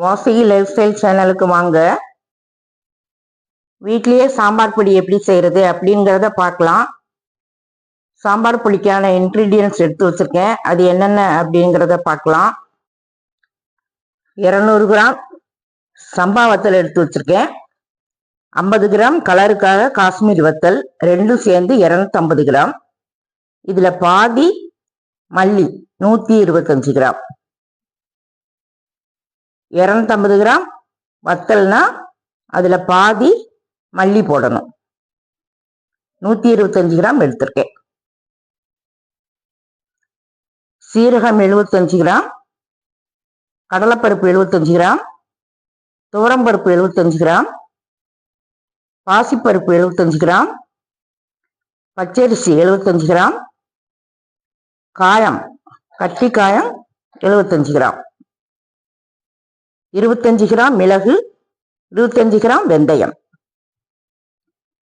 வாசி life style சேனலுக்கு வாங்க. வீட்லேயே சாம்பார் பொடி எப்படி செய்யறது அப்படிங்கிறத பார்க்கலாம். சாம்பார் பொடிக்கான இன்க்ரீடியன்ஸ் எடுத்து வச்சுருக்கேன். அது என்னென்ன அப்படிங்கிறத பார்க்கலாம். இரநூறு கிராம் சம்பா வத்தல் எடுத்து வச்சுருக்கேன். ஐம்பது கிராம் கலருக்காக காஷ்மீர் வத்தல் ரெண்டும் சேர்ந்து இரநூத்தம்பது கிராம். இதில் பாதி மல்லி நூற்றி இருபத்தஞ்சு கிராம். இரநூத்தம்பது கிராம் வத்தல்னா அதில் பாதி மல்லி போடணும். நூற்றி இருபத்தஞ்சு கிராம் எடுத்திருக்கேன். சீரகம் எழுபத்தஞ்சு கிராம் கடலைப்பருப்பு எழுபத்தஞ்சு கிராம் துவரம்பருப்பு எழுபத்தஞ்சு கிராம் பாசிப்பருப்பு எழுபத்தஞ்சு கிராம் பச்சரிசி எழுபத்தஞ்சு கிராம் காயம் கட்டி காயம் எழுபத்தஞ்சு கிராம். இருபத்தஞ்சு கிராம் மிளகு இருபத்தஞ்சு கிராம் வெந்தயம்.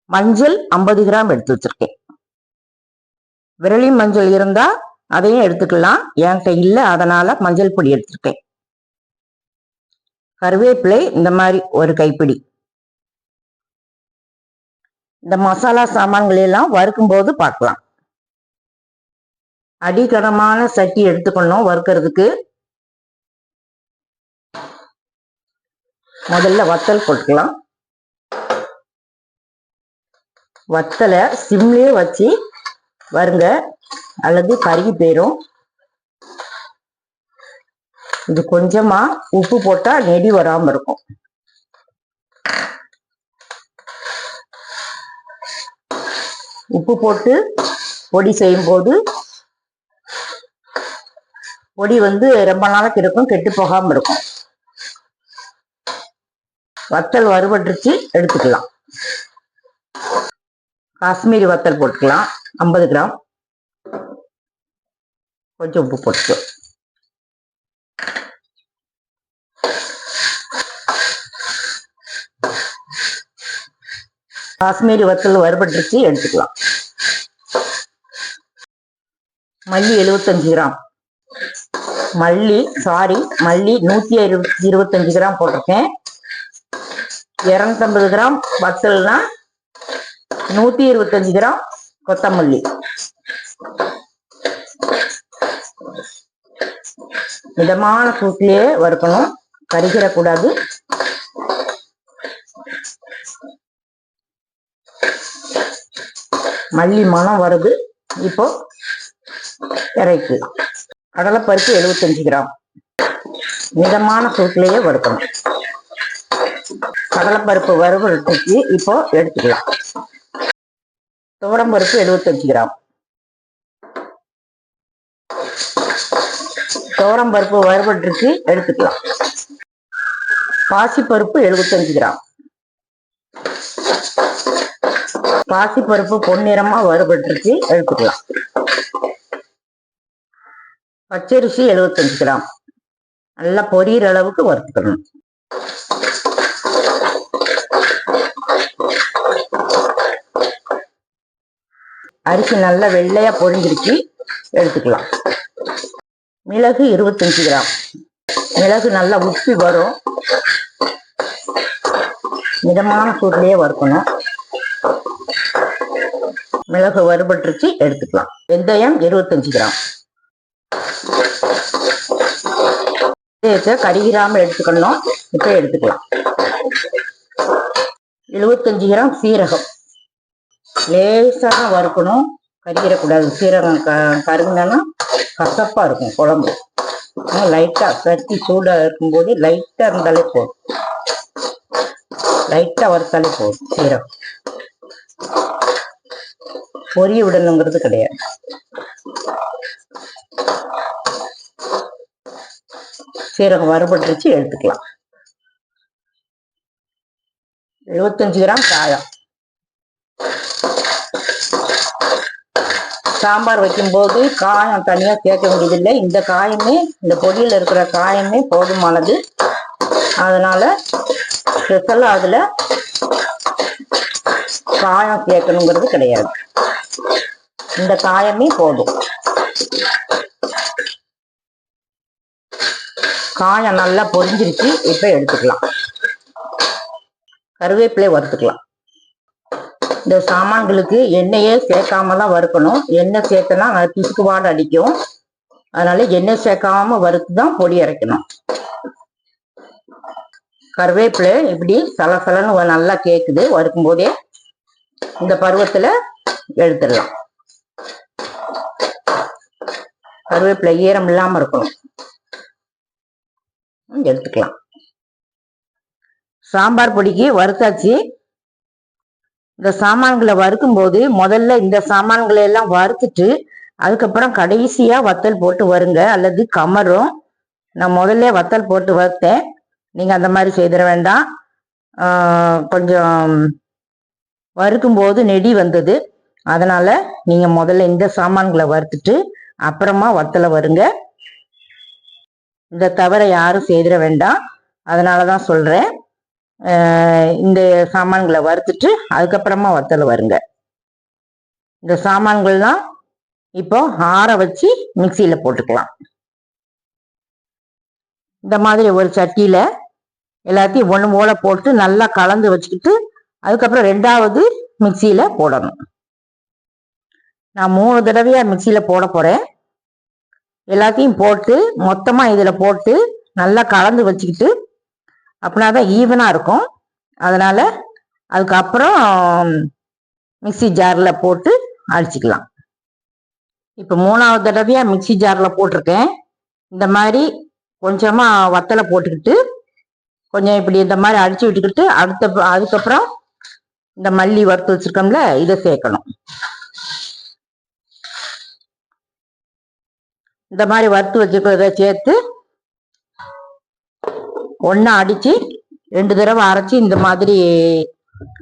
மஞ்சள் ஐம்பது கிராம் எடுத்து வச்சிருக்கேன். விரலி மஞ்சள் இருந்தா அதையும் எடுத்துக்கலாம். என்கிட்ட இல்ல அதனால மஞ்சள் பொடி எடுத்திருக்கேன். கருவேப்பிலை இந்த மாதிரி ஒரு கைப்பிடி. இந்த மசாலா சாமான்கள் எல்லாம் வறுக்கும் போது பார்க்கலாம். அடிக்கனமான சட்டி எடுத்துக்கணும் வறுக்கிறதுக்கு. முதல்ல வத்தல் போட்டுக்கலாம். வத்தலை சிம்லேயே வச்சு வருங்க. அல்லது கருகி போயிடும் இது கொஞ்சமா உப்பு போட்டா நெடி வராம இருக்கும். உப்பு போட்டு பொடி செய்யும் போது பொடி வந்து ரொம்ப நாளைக்கு இருக்கும் கெட்டு போகாம இருக்கும். வத்தல் வறுபட்டுருச்சு எடுத்துக்கலாம். காஷ்மீரி வத்தல் போட்டுக்கலாம் ஐம்பது கிராம். கொஞ்சம் உப்பு போட்டுக்கலாம். காஷ்மீரி வத்தல் வறுபட்டுருச்சு எடுத்துக்கலாம். மல்லி எழுபத்தஞ்சு கிராம். மல்லி சாரி மல்லி நூத்தி இருபத்தி இருபத்தஞ்சு கிராம் போட்டிருக்கேன். இரநூத்தம்பது கிராம் வத்தல்னா நூத்தி இருபத்தஞ்சு கிராம் கொத்தமல்லி. மிதமான சூட்லயே வறுக்கணும். கருகிடக்கூடாது. மல்லி மனம் வருது. இப்போ இறைக்கு. கடலைப்பருப்பு எழுபத்தஞ்சு கிராம். மிதமான சூட்டிலேயே வறுக்கணும். கடலைப்பருப்பு வறுவட்டுக்கு இப்போ எடுத்துக்கலாம். துவரம்பருப்பு எழுபத்தஞ்சு கிராம். துவரம்பருப்பு வறுபட்டுருக்கு எடுத்துக்கலாம். பாசிப்பருப்பு எழுபத்தஞ்சு கிராம். பாசிப்பருப்பு பொன்னிறமா வறுபட்டுருக்கு எடுத்துக்கலாம். பச்சரிசி எழுபத்தஞ்சு கிராம். நல்லா பொரியிற அளவுக்கு வறுத்துக்கணும். அரிசி நல்லா வெள்ளையா பொரிஞ்சிருச்சு. எடுத்துக்கலாம். மிளகு இருபத்தஞ்சு கிராம். மிளகு நல்லா உப்பி வரும். மிதமான சூட்லயே வறுக்கணும். மிளகு வறுபட்டுருச்சு எடுத்துக்கலாம். வெந்தயம் இருபத்தஞ்சு கிராம். வெந்தயத்தை கருகிராம எடுத்துக்கணும். இப்ப எடுத்துக்கலாம். எழுபத்தஞ்சு கிராம் சீரகம். லேசாக வறுக்கணும். கறியிடக்கூடாது சீரகம் க கருங்கன்னா கசப்பாக இருக்கும் குழம்பு. லைட்டாக சட்டி சூடா இருக்கும்போது லைட்டா இருந்தாலே போதும். லைட்டா வறுத்தாலே போதும் சீரகம். பொரிய விடணுங்கிறது கிடையாது. சீரகம் வறுபட்டுருச்சு எடுத்துக்கலாம். எழுபத்தஞ்சு கிராம் காயம் சாம்பார் வைக்கும்போது காயம் தனியா சேர்க்க வேண்டியதில்லை. இந்த காயமே இந்த பொடியில் இருக்கிற காயமே போதுமானது. அதனால ஸ்பெஷலா அதுல காயம் சேர்க்கணுங்கிறது கிடையாது. இந்த காயமே போதும். காயம் நல்லா பொரிஞ்சிருச்சு இப்போ எடுத்துக்கலாம். கருவேப்பிலை வறுத்துக்கலாம். இந்த சாமான்களுக்கு எண்ணெயே சேர்க்காம தான் வறுக்கணும். எண்ணெய் சேர்த்தனா அது பிசுக்கு வாடை அடிக்கும். அதனால எண்ணெய் சேர்க்காம வறுத்து தான் பொடி அரைக்கணும். கருவேப்பிலை இப்படி சலசலன்னு நல்லா கேக்குது. வறுக்கும் போதே இந்த பருவத்துல எடுத்துடலாம். கருவேப்பிலை ஈரம் இல்லாம இருக்கணும். எடுத்துக்கலாம். சாம்பார் பொடிக்கு வறுத்தாச்சு. இந்த சாமான்களை வறுக்கும் போது முதல்ல இந்த சாமான்களை எல்லாம் வறுத்துட்டு அதுக்கப்புறம் கடைசியா வத்தல் போட்டு வருங்க. அல்லது கமரும். நான் முதல்ல வத்தல் போட்டு வறுத்தேன். நீங்க அந்த மாதிரி செய்திட வேண்டாம். கொஞ்சம் வறுக்கும் போது நெடி வந்தது. அதனால நீங்க முதல்ல இந்த சாமான்களை வறுத்துட்டு அப்புறமா வத்தலை வருங்க. இந்த தவிர யாரும் செய்திட வேண்டாம். அதனால தான் சொல்கிறேன் இந்த சாமான்களை வறுத்துட்டு அதுக்கப்புறமா வத்தல் வருங்க. இந்த சாமான்கள்லாம் இப்போ ஆற வச்சு மிக்சியில போட்டுக்கலாம். இந்த மாதிரி ஒரு சட்டியில எல்லாத்தையும் ஒன்று போல போட்டு நல்லா கலந்து வச்சுக்கிட்டு அதுக்கப்புறம் ரெண்டாவது மிக்சியில போடணும். நான் மூணு தடவையா மிக்சியில போட போறேன். எல்லாத்தையும் போட்டு மொத்தமா இதுல போட்டு நல்லா கலந்து வச்சுக்கிட்டு அப்படின்னா தான் ஈவனாக இருக்கும். அதனால் அதுக்கப்புறம் மிக்ஸி ஜாரில் போட்டு அடிச்சிக்கலாம். இப்போ மூணாவது தடவையாக மிக்ஸி ஜாரில் போட்டிருக்கேன். இந்த மாதிரி கொஞ்சமாக வத்தலை போட்டுக்கிட்டு கொஞ்சம் இப்படி இந்த மாதிரி அடித்து விட்டுக்கிட்டு அடுத்த அதுக்கப்புறம் இந்த மல்லி வறுத்து வச்சுருக்கோம்ல இதை சேர்க்கணும். இந்த மாதிரி வறுத்து வச்சுக்கிறத சேர்த்து ஒன்னா அடிச்சு ரெண்டு தடவை அரைச்சி இந்த மாதிரி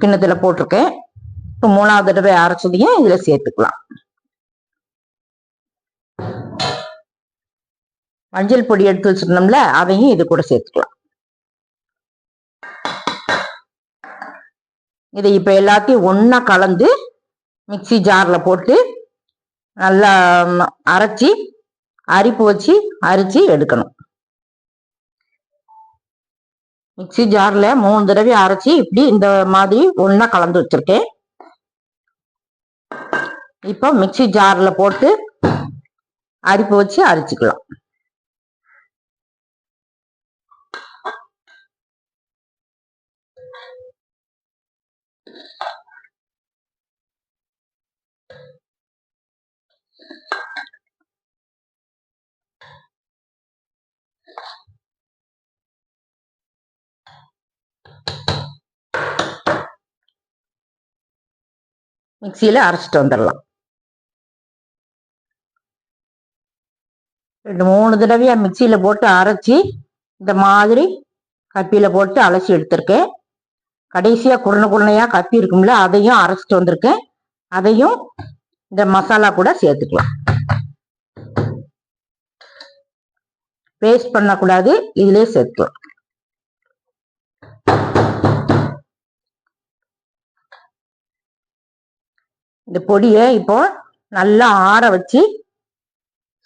கிண்ணத்துல போட்டிருக்கேன். இப்போ மூணாவது தடவை அரைச்சதையும் இதுல சேர்த்துக்கலாம். மஞ்சள் பொடி எடுத்து வச்சிருந்தோம்ல அதையும் இது கூட சேர்த்துக்கலாம். இதை இப்ப எல்லாத்தையும் ஒன்றா கலந்து மிக்ஸி ஜார்ல போட்டு நல்லா அரைச்சி அரிப்பு வச்சு அரிச்சு எடுக்கணும். மிக்ஸி ஜார்ல மூணு தடவை அரைச்சி இப்படி இந்த மாதிரி ஒன்றா கலந்து வச்சிருக்கேன். இப்போ மிக்ஸி ஜார்ல போட்டு அரிப்பு வச்சு அரிச்சிக்கலாம். மிக்சியில் அரைச்சிட்டு வந்துடலாம். ரெண்டு மூணு தடவையாக மிக்சியில் போட்டு அரைச்சி இந்த மாதிரி கப்பியில் போட்டு அலசி எடுத்திருக்கேன். கடைசியாக குருணை குருணையாக கப்பி இருக்கும்ல அதையும் அரைச்சிட்டு வந்திருக்கேன். அதையும் இந்த மசாலா கூட சேர்த்துக்கலாம். பேஸ்ட் பண்ணக்கூடாது இதிலே சேர்த்துக்கலாம். இந்த பொடியை இப்போ நல்லா ஆற வச்சு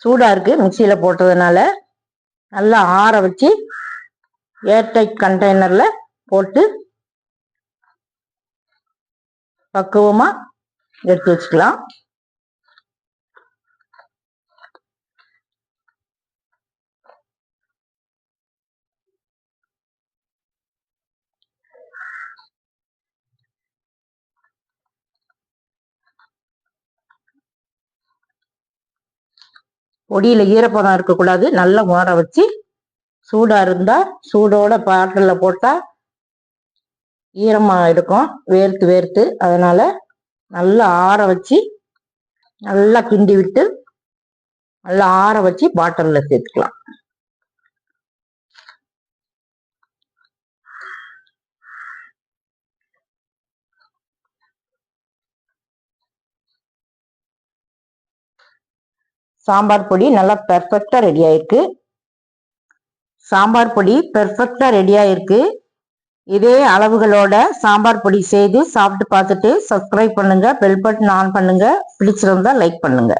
சூடா இருக்கு மிக்சியில போட்டதுனால நல்லா ஆற வச்சு ஏர்டைட் கண்டெய்னர்ல போட்டு பக்குவமா எடுத்து வச்சுக்கலாம். பொடியில ஈரப்பதம் இருக்கக்கூடாது. நல்லா ஊற வச்சு சூடா இருந்தா சூடோட பாட்டில போட்டா ஈரமா இருக்கும். வேர்த்து வேர்த்து. அதனால நல்லா ஆற வச்சு நல்லா கிண்டி விட்டு நல்லா ஆற வச்சு பாட்டில்ல சேர்த்துக்கலாம். சாம்பார் பொடி நல்லா பெர்ஃபெக்டாக ரெடி ஆயிருக்கு. சாம்பார் பொடி பெர்ஃபெக்டாக ரெடி ஆயிருக்கு. இதே அளவுகளோட சாம்பார் பொடி செய்து சாப்பிட்டு பார்த்துட்டு சப்ஸ்கிரைப் பண்ணுங்க பெல் பட்டன் ஆன் பண்ணுங்க பிடிச்சிருந்தா லைக் பண்ணுங்க.